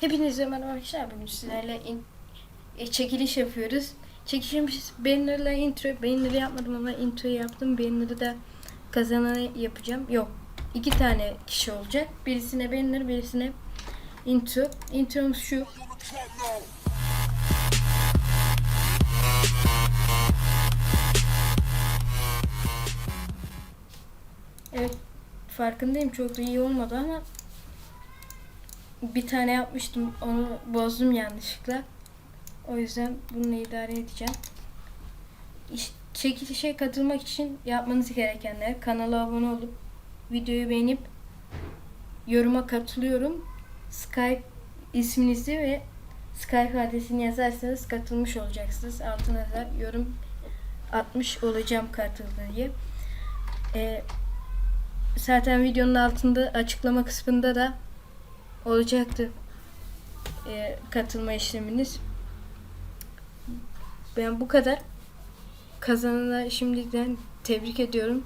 Hepinize merhaba arkadaşlar. Bugün sizlerle in- e, çekiliş yapıyoruz. Çekilişimiz bannerla intro. Banner'ı yapmadım ama intro yaptım. Banner'ı da kazananı yapacağım. Yok. iki tane kişi olacak. Birisine banner, birisine intro. Intromuz şu. Evet. Farkındayım. Çok da iyi olmadı ama bir tane yapmıştım. Onu bozdum yanlışlıkla. O yüzden bununla idare edeceğim. İş- Çekilişe katılmak için yapmanız gerekenler kanala abone olup videoyu beğenip yoruma katılıyorum. Skype isminizi ve Skype adresini yazarsanız katılmış olacaksınız. Altına da yorum atmış olacağım katıldı diye. Ee, zaten videonun altında açıklama kısmında da olacaktı e, katılma işleminiz. Ben bu kadar. Kazanana şimdiden tebrik ediyorum.